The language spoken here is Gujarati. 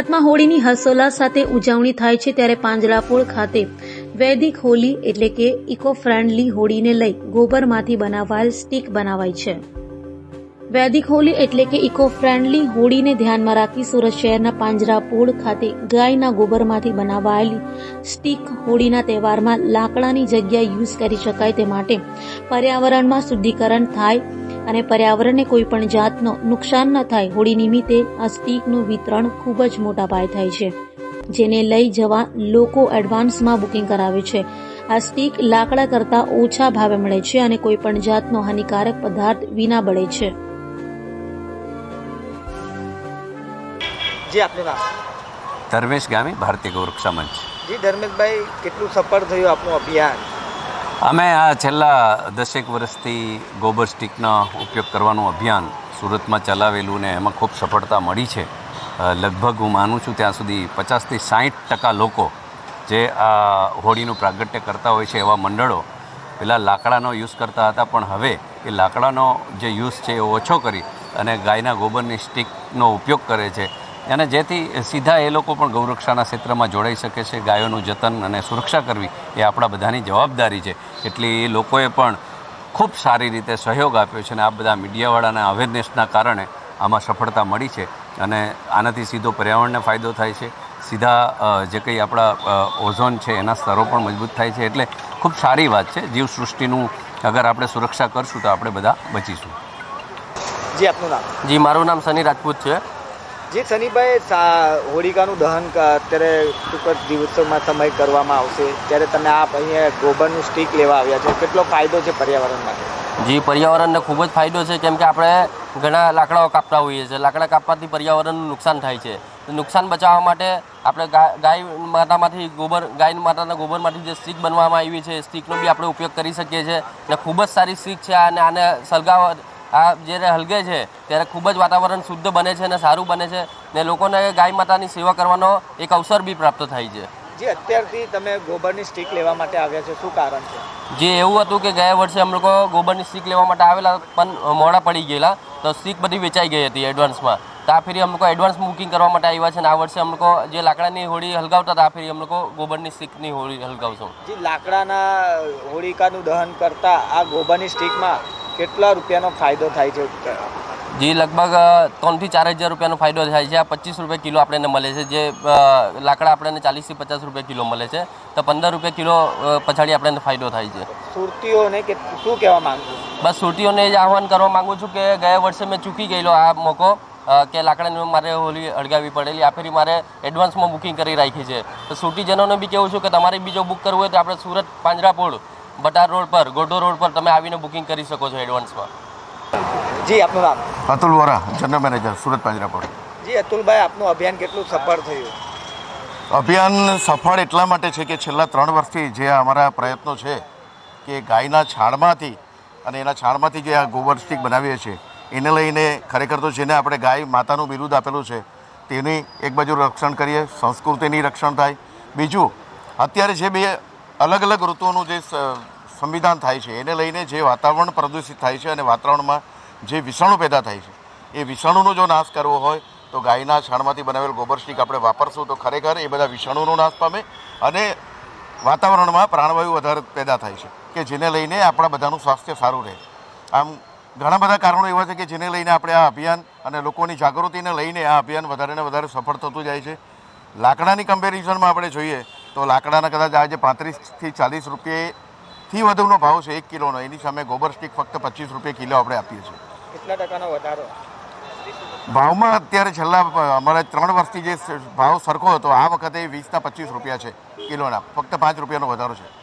ભારતમાં હોળીની હર્ષોલ્લાસ સાથે ઉજવણી થાય છે ત્યારે પાંજરાપોળ ખાતે વૈદિક હોલી એટલે કે ઇકો ફ્રેન્ડલી હોળીને લઈ ગોબરમાંથી બનાવાયેલ સ્ટીક બનાવાય છે. વૈદિક હોલી એટલે કે ઇકો ફ્રેન્ડલી હોળીને ધ્યાનમાં રાખી સુરત શહેરના પાંજરાપોળ ખાતે ગાયના ગોબરમાંથી બનાવાયેલી સ્ટીક હોળીના તહેવારમાં લાકડાની જગ્યા યુઝ કરી શકાય તે માટે પર્યાવરણમાં શુદ્ધિકરણ થાય અને પર્યાવરણને કોઈ પણ જાતનો નુકસાન ન થાય હોળી નિમિત્તે આ સ્ટીકનું વિતરણ ખૂબ જ મોટા પાયે થાય છે જેને લઈ જવા લોકો એડવાન્સમાં બુકિંગ કરાવે છે. આ સ્ટીક લાકડા કરતાં ઓછા ભાવે મળે છે અને કોઈ પણ જાતનો હાનિકારક પદાર્થ વિના બળે છે. જી આપનું નામ ધર્મેશ ગામી ભારતીય ગૌરક્ષા મંચ. જી ધર્મેશભાઈ કેટલું સફળ થયું આપનું અભિયાન? અમે આ છેલ્લા દસેક વર્ષથી ગોબર સ્ટીકનો ઉપયોગ કરવાનું અભિયાન સુરતમાં ચલાવેલું ને એમાં ખૂબ સફળતા મળી છે. લગભગ હું માનું છું ત્યાં સુધી પચાસથી સાઠ ટકા લોકો જે આ હોળીનું પ્રાગટ્ય કરતા હોય છે એવા મંડળો પહેલાં લાકડાનો યુઝ કરતા હતા, પણ હવે એ લાકડાનો જે યુઝ છે એ ઓછો કરી અને ગાયના ગોબરની સ્ટીકનો ઉપયોગ કરે છે. અને જેથી સીધા એ લોકો પણ ગૌરક્ષાના ક્ષેત્રમાં જોડાઈ શકે છે. ગાયોનું જતન અને સુરક્ષા કરવી એ આપણા બધાની જવાબદારી છે. એટલે એ લોકોએ પણ ખૂબ સારી રીતે સહયોગ આપ્યો છે અને આ બધા મીડિયાવાળાના અવેરનેસના કારણે આમાં સફળતા મળી છે અને આનાથી સીધો પર્યાવરણને ફાયદો થાય છે. સીધા જે કંઈ આપણા ઓઝોન છે એના સ્તરો પણ મજબૂત થાય છે. એટલે ખૂબ સારી વાત છે. જીવસૃષ્ટિનું અગર આપણે સુરક્ષા કરશું તો આપણે બધા બચીશું. જી આપનું નામ? જી મારું નામ સની રાજપૂત છે. જી સનીભાઈ હોળિકાનું દહન અત્યારે ટૂંક જ દિવસોમાં સમય કરવામાં આવશે, ત્યારે તમે આપ અહીંયા ગોબરનું સ્ટીક લેવા આવ્યા છો. કેટલો ફાયદો છે પર્યાવરણ માટે? જી, પર્યાવરણને ખૂબ જ ફાયદો છે. કેમ કે આપણે ઘણા લાકડાઓ કાપતા હોઈએ છીએ. લાકડા કાપવાથી પર્યાવરણનું નુકસાન થાય છે. નુકસાન બચાવવા માટે આપણે ગાય માતામાંથી ગોબર ગાય માતાના ગોબરમાંથી જે સ્ટીક બનવામાં આવી છે સ્ટીકનો બી આપણે ઉપયોગ કરી શકીએ છીએ. અને ખૂબ જ સારી સ્ટીક છે અને આને સળગાવ આ જ્યારે હલગે છે ત્યારે ખૂબ જ વાતાવરણ શુદ્ધ બને છે અને સારું બને છે ને લોકોને ગાય માતાની સેવા કરવાનો એક અવસર બી પ્રાપ્ત થાય છે. જી અત્યારથી તમે ગોબરની સ્ટીક લેવા માટે આવ્યા છો શું કારણ છે? જે એવું હતું કે ગયા વર્ષે અમે લોકો ગોબરની સ્ટીક લેવા માટે આવેલા પણ મોડા પડી ગયેલા તો સ્ટીક બધી વેચાઈ ગઈ હતી એડવાન્સમાં. તો આ ફેરી અમે લોકો એડવાન્સ બુકિંગ કરવા માટે આવ્યા છે અને આ વર્ષે અમે લોકો જે લાકડાની હોળી હલગાવતા હતા આ ફેરી અમે લોકો ગોબરની સ્ટીકની હોળી હલગાવશું. જે લાકડાના હોળીકાનું દહન કરતા આ ગોબરની સ્ટીકમાં કેટલા રૂપિયાનો ફાયદો થાય છે? જે લગભગ ત્રણથી ચાર હજાર રૂપિયાનો ફાયદો થાય છે. આ પચીસ રૂપિયા કિલો આપણને મળે છે. જે લાકડા આપણને ચાલીસથી પચાસ રૂપિયા કિલો મળે છે. તો પંદર રૂપિયા કિલો પછાડી આપણને ફાયદો થાય છે. સુરતીઓને કે શું કહેવા માંગુ? બસ સુરતીઓને જ આહવાન કરવા માંગુ છું કે ગયા વર્ષે મેં ચૂકી ગયેલો આ મોકો કે લાકડાની મારે હોલી અળગાવી પડેલી. આ ફેરી મારે એડવાન્સમાં બુકિંગ કરી રાખી છે. તો સુરતીજનોને બી કેવું છું કે તમારે બીજો બુક કરવું હોય તો આપણે સુરત પાંજરાપોળ બટાર રોડ પર ગોડો રોડ પર તમે આવીને બુકિંગ કરી શકો છો એડવાન્સમાં જી આપનું નામ? અતુલ વોરા જનરલ મેનેજર સુરત પાંજરાપોળ જી અતુલભાઈ આપનું અભિયાન કેટલું સફળ થયું? અભિયાન સફળ એટલા માટે છે કે છેલ્લા ત્રણ વર્ષથી જે અમારા પ્રયત્નો છે કે ગાયના છાણમાંથી અને એના છાણમાંથી જે આ ગોબર સ્ટીક બનાવીએ છીએ એને લઈને ખરેખર તો જેને આપણે ગાય માતાનું બિરુદ આપેલું છે તેની એક બાજુ રક્ષણ કરીએ સંસ્કૃતિની રક્ષણ થાય. બીજું અત્યારે જે બે અલગ અલગ ઋતુઓનું જે સંવિધાન થાય છે, એને લઈને જે વાતાવરણ પ્રદૂષિત થાય છે અને વાતાવરણમાં જે વિષાણુ પેદા થાય છે, એ વિષાણુનો જો નાશ કરવો હોય, તો ગાયના છાણમાંથી બનાવેલ ગોબર સ્ટીક આપણે વાપરશું તો ખરેખર એ બધા વિષાણુનો નાશ પામે અને વાતાવરણમાં પ્રાણવાયુ વધારે પેદા થાય છે, કે જેને લઈને આપણા બધાનું સ્વાસ્થ્ય સારું રહે. આમ ઘણા બધા કારણો એવા છે કે જેને લઈને આપણે આ અભિયાન અને લોકોની જાગૃતિને લઈને આ અભિયાન વધારે ને વધારે સફળ થતું જાય છે. લાકડાની કમ્પેરિઝનમાં આપણે જોઈએ તો લાકડાના કદાચ આજે પાંત્રીસથી ચાલીસ રૂપિયાથી વધુનો ભાવ છે એક કિલોનો એની સામે ગોબર સ્ટીક ફક્ત પચીસ રૂપિયા કિલો આપણે આપીએ છીએ. કેટલા ટકાનો વધારો? ભાવમાં અત્યારે છેલ્લા અમારા અમારે ત્રણ વર્ષથી જે ભાવ સરખો હતો આ વખતે વીસના પચીસ રૂપિયા છે કિલોના ફક્ત પાંચ રૂપિયાનો વધારો છે.